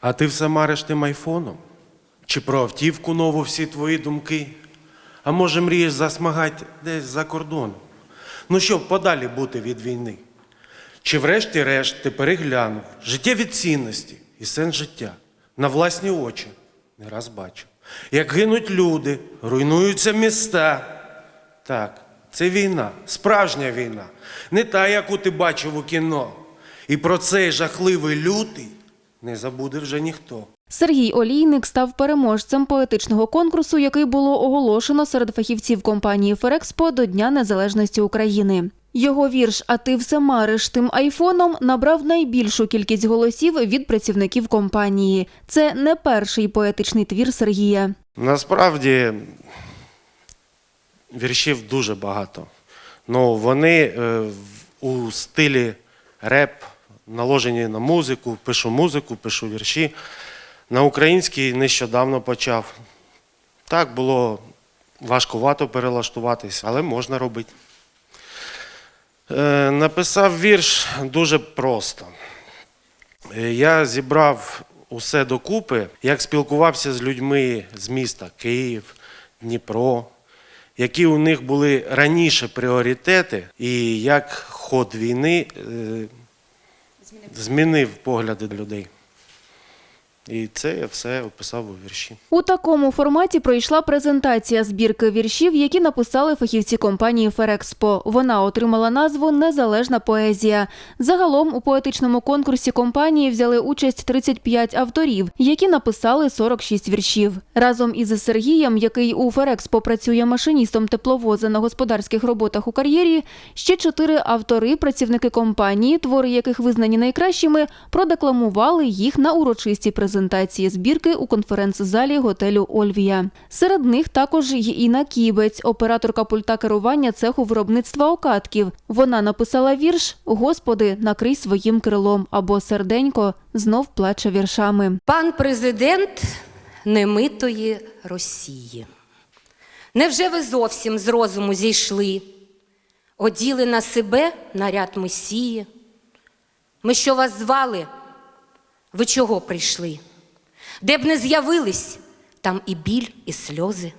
А ти все мариш тим айфоном? Чи про автівку нову всі твої думки? А може мрієш засмагати десь за кордоном? Ну щоб подалі бути від війни? Чи врешті-решт ти переглянув життєві цінності і сенс життя на власні очі не раз бачив, як гинуть люди, руйнуються міста. Так, це війна, справжня війна, не та, яку ти бачив у кіно. І про цей жахливий лютий не забуде вже ніхто. Сергій Олійник став переможцем поетичного конкурсу, який було оголошено серед фахівців компанії Ферекспо до Дня Незалежності України. Його вірш А ти все мариш тим айфоном набрав найбільшу кількість голосів від працівників компанії. Це не перший поетичний твір Сергія. Насправді віршів дуже багато. Ну, вони е, у стилі реп наложені на музику, пишу музику, пишу вірші. На український нещодавно почав. Так, було важкувато перелаштуватись, але можна робити. Е, написав вірш дуже просто. Е, Я зібрав усе докупи, як спілкувався з людьми з міста Київ, Дніпро, які у них були раніше пріоритети, і як ход війни е, змінив погляди людей. І це я все описав у вірші. У такому форматі пройшла презентація збірки віршів, які написали фахівці компанії Ферекспо. Вона отримала назву Незалежна поезія. Загалом у поетичному конкурсі компанії взяли участь 35 авторів, які написали 46 віршів. Разом із Сергієм, який у Ферекспо працює машиністом тепловоза на господарських роботах у кар'єрі, ще чотири автори, працівники компанії, твори яких визнані найкращими, продекламували їх на урочистій презентації збірки у конференц-залі готелю Ольвія. Серед них також й Інна Кібець, операторка пульта керування цеху виробництва окатків. Вона написала вірш Господи, накрий своїм крилом або серденько знов плаче віршами. Пан президент немитої Росії. Невже ви зовсім з розуму зійшли? Оділи на себе наряд Месії? Ми що вас звали? Ви чого прийшли? Де б не з'явились, там і біль, і сльози.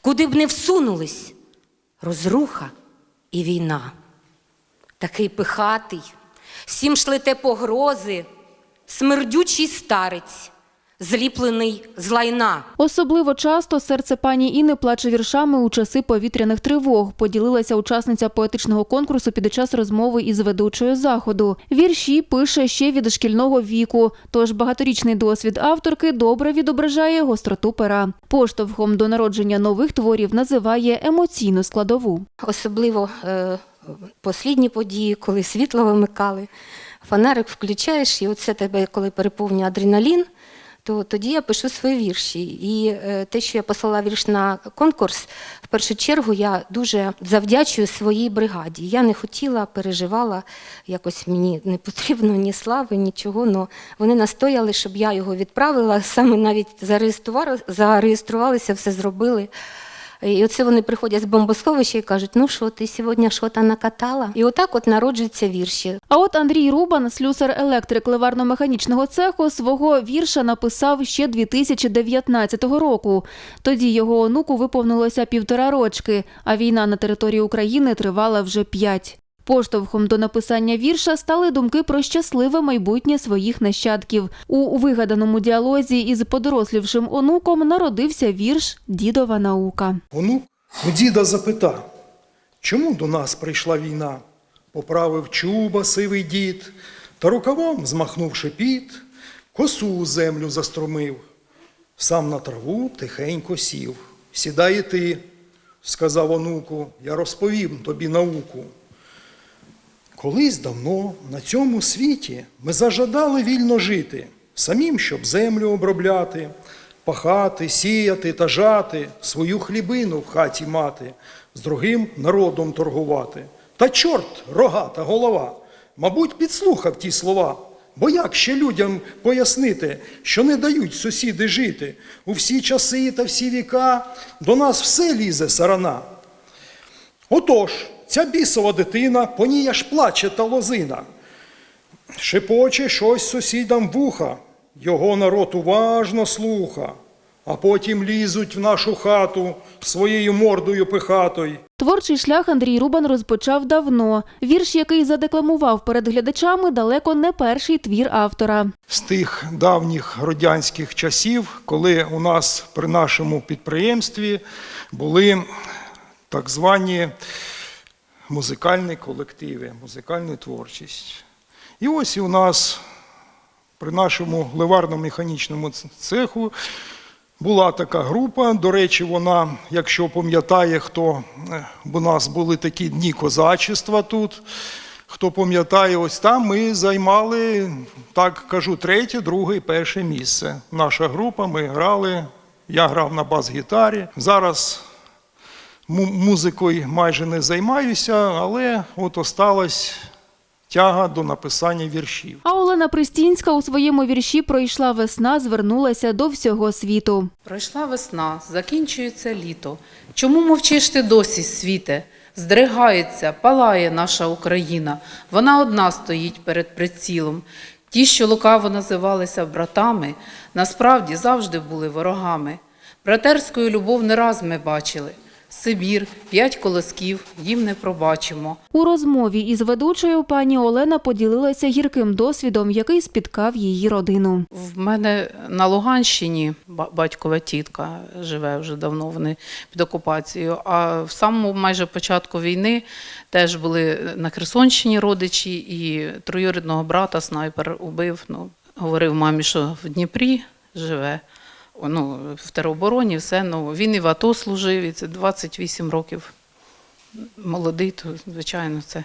Куди б не всунулись, розруха і війна. Такий пихатий, всім шлете погрози, смердючий старець, зліплений з лайна. Особливо часто серце пані Іни плаче віршами у часи повітряних тривог. Поділилася учасниця поетичного конкурсу під час розмови із ведучою заходу. Вірші пише ще від шкільного віку, тож багаторічний досвід авторки добре відображає гостроту пера. Поштовхом до народження нових творів називає емоційну складову. Особливо е, послідні події, коли світло вимикали, фонарик включаєш, і оце тебе, коли переповнює адреналін, то тоді я пишу свої вірші. І е, те, що я послала вірш на конкурс, в першу чергу я дуже завдячую своїй бригаді. Я не хотіла, переживала, якось мені не потрібно ні слави, нічого. але вони настояли, щоб я його відправила. Саме навіть зареєстрували, зареєструвалися, все зробили. І оце вони приходять з бомбосховища і кажуть, ну що, ти сьогодні що то накатала? І отак от народжуються вірші. А от Андрій Рубан, слюсар електрик ливарно-механічного цеху, свого вірша написав ще 2019 року. Тоді його онуку виповнилося півтора рочки, а війна на території України тривала вже п'ять. Поштовхом до написання вірша стали думки про щасливе майбутнє своїх нащадків. У вигаданому діалозі із подорослівшим онуком народився вірш Дідова наука. Онук у діда запитав, чому до нас прийшла війна? Поправив чуба сивий дід, та рукавом, змахнувши піт, косу у землю застромив, сам на траву тихенько сів. Сідай і ти, сказав онуку, я розповім тобі науку. Колись давно на цьому світі ми зажадали вільно жити, самим, щоб землю обробляти, пахати, сіяти та жати, свою хлібину в хаті мати, з другим народом торгувати. Та чорт, рогата голова, мабуть, підслухав ті слова. Бо як ще людям пояснити, що не дають сусіди жити? У всі часи та всі віка до нас все лізе сарана. Отож, ця бісова дитина, по ній аж плаче та лозина. Шепоче щось сусідам вуха, Його народ уважно слуха, а потім лізуть в нашу хату своєю мордою пихатою. Творчий шлях Андрій Рубан розпочав давно. Вірш, який задекламував перед глядачами, далеко не перший твір автора. з тих давніх радянських часів, коли у нас при нашому підприємстві були так звані музикальні колективи, музикальна творчість. І ось і у нас при нашому ливарно-механічному цеху була така група. До речі, вона, якщо пам'ятає, хто е, у нас були такі дні козачества тут. Хто пам'ятає, ось там ми займали, так кажу, третє, друге і перше місце. Наша група, ми грали, я грав на бас-гітарі. Зараз музикою майже не займаюся, але от осталась тяга до написання віршів. А Олена Пристінська у своєму вірші пройшла весна, звернулася до всього світу. Пройшла весна, закінчується літо. Чому мовчиш ти досі, світе? Здригається, палає наша Україна. Вона одна стоїть перед прицілом. Ті, що лукаво називалися братами, насправді завжди були ворогами. Братерську любов не раз ми бачили. Сибір, п'ять колосків, їм не пробачимо. У розмові із ведучою пані Олена поділилася гірким досвідом, який спіткав її родину. В мене на Луганщині ба- батькова тітка живе вже давно, вони під окупацією. А в самому майже початку війни теж були на Херсонщині родичі, і троюрідного брата снайпер убив. Ну, говорив мамі, що в Дніпрі живе. Ну, в теробороні все. Ну, він і в АТО служив, і це 28 років. Молодий, то, звичайно, це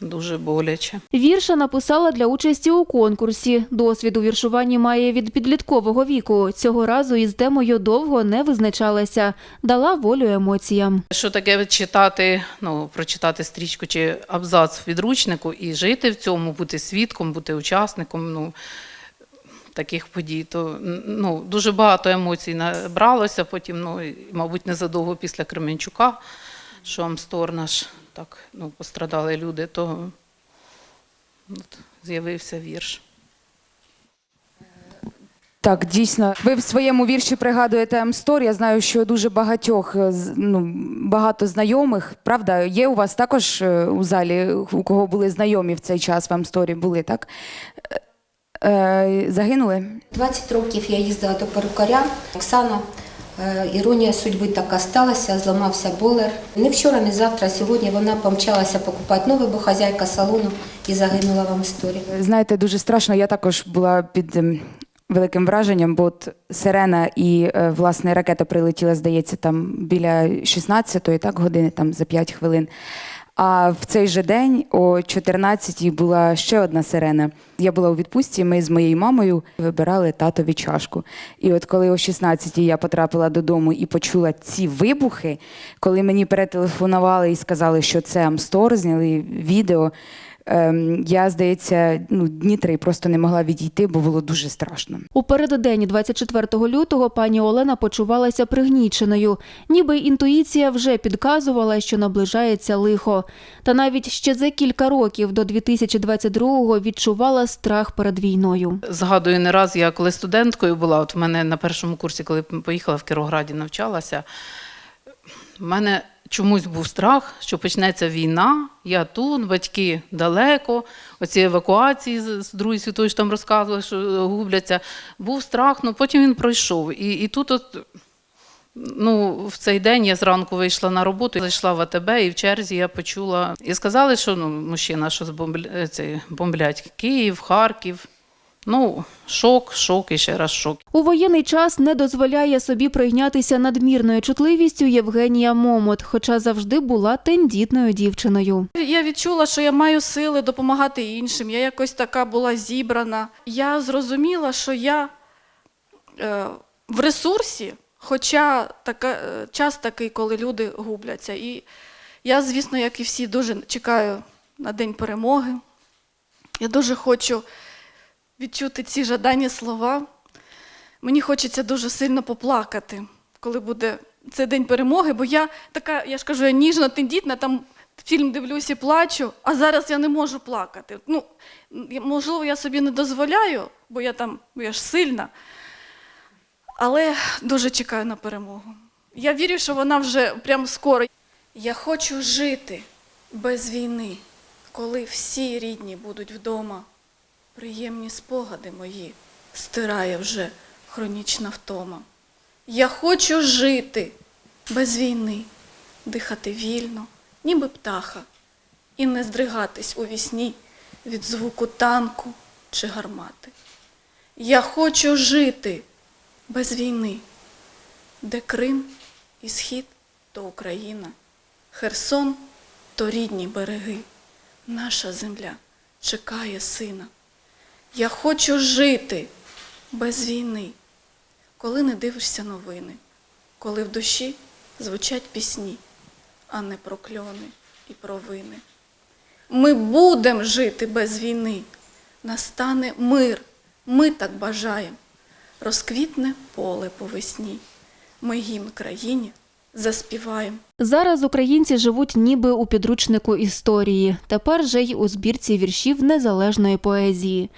дуже боляче. Вірша написала для участі у конкурсі. Досвід у віршуванні має від підліткового віку. Цього разу із темою довго не визначалася. Дала волю емоціям. Що таке читати, ну, прочитати стрічку чи абзац в підручнику і жити в цьому, бути свідком, бути учасником ну, таких подій, то ну, дуже багато емоцій набралося. Потім, ну, мабуть, незадовго після Кременчука, що Амстор наш так ну, пострадали люди, то от, з'явився вірш. Так, дійсно. Ви в своєму вірші пригадуєте Амстор. Я знаю, що дуже багатьох е, ну, багато знайомих. Правда, є у вас також е, у залі, у кого були знайомі в цей час в Амсторі, були, так? Е, загинули? 20 років я їздила до перукаря. Оксана, е, іронія судьби така сталася, зламався болер. Не вчора, не завтра, а сьогодні вона помчалася покупати нове, бо хазяйка салону і загинула в Амсторі. Знаєте, дуже страшно. Я також була під ем, великим враженням, бо от сирена і е, власне ракета прилетіла, здається, там біля 16-ї, так, години, там за 5 хвилин. А в цей же день о 14-й була ще одна сирена. Я була у відпустці, ми з моєю мамою вибирали татові чашку. І от коли о 16-й я потрапила додому і почула ці вибухи, коли мені перетелефонували і сказали, що це Амстор, зняли відео. Ем, я, здається, ну, дні три просто не могла відійти, бо було дуже страшно. У переддень 24 лютого пані Олена почувалася пригніченою, ніби інтуїція вже підказувала, що наближається лихо. Та навіть ще за кілька років до 2022-го відчувала страх перед війною. Згадую не раз, я коли студенткою була, от в мене на першому курсі, коли поїхала в Кіровграді, навчалася, в мене чомусь був страх, що почнеться війна, я тут, батьки далеко, оці евакуації з Другої світової що там розказували, що губляться. Був страх, ну потім він пройшов. І, і тут от. Ну, в цей день я зранку вийшла на роботу, зайшла в АТБ, і в черзі я почула. І сказали, що ну, мужчина, що бомблять Київ, Харків. Ну, шок, шок і ще раз шок. У воєнний час не дозволяє собі пройнятися надмірною чутливістю Євгенія Момот, хоча завжди була тендітною дівчиною. Я відчула, що я маю сили допомагати іншим. Я якось така була зібрана. Я зрозуміла, що я е, в ресурсі, хоча така, е, час такий, коли люди губляться. І я, звісно, як і всі, дуже чекаю на День перемоги. Я дуже хочу відчути ці жадані слова. Мені хочеться дуже сильно поплакати, коли буде цей день перемоги, бо я така, я ж кажу, я ніжна, тендітна, там фільм дивлюсь і плачу, а зараз я не можу плакати. Ну, можливо, я собі не дозволяю, бо я там, бо я ж сильна. Але дуже чекаю на перемогу. Я вірю, що вона вже прямо скоро. Я хочу жити без війни, коли всі рідні будуть вдома. Приємні спогади мої стирає вже хронічна втома. Я хочу жити без війни, дихати вільно, ніби птаха, і не здригатись у вісні від звуку танку чи гармати. Я хочу жити без війни, де Крим і Схід то Україна, Херсон то рідні береги, наша земля чекає сина. Я хочу жити без війни, коли не дивишся новини, коли в душі звучать пісні, а не прокльони і провини. Ми будемо жити без війни, настане мир, ми так бажаємо, розквітне поле по весні. Ми гімн країні заспіваємо. Зараз українці живуть ніби у підручнику історії, тепер же й у збірці віршів незалежної поезії.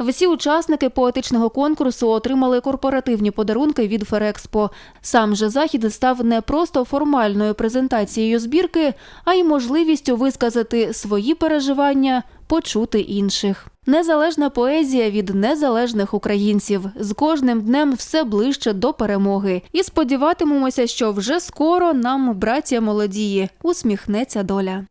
Всі учасники поетичного конкурсу отримали корпоративні подарунки від Ферекспо. Сам же захід став не просто формальною презентацією збірки, а й можливістю висказати свої переживання, почути інших. Незалежна поезія від незалежних українців з кожним днем все ближче до перемоги. І сподіватимемося, що вже скоро нам, браття молодії, усміхнеться доля.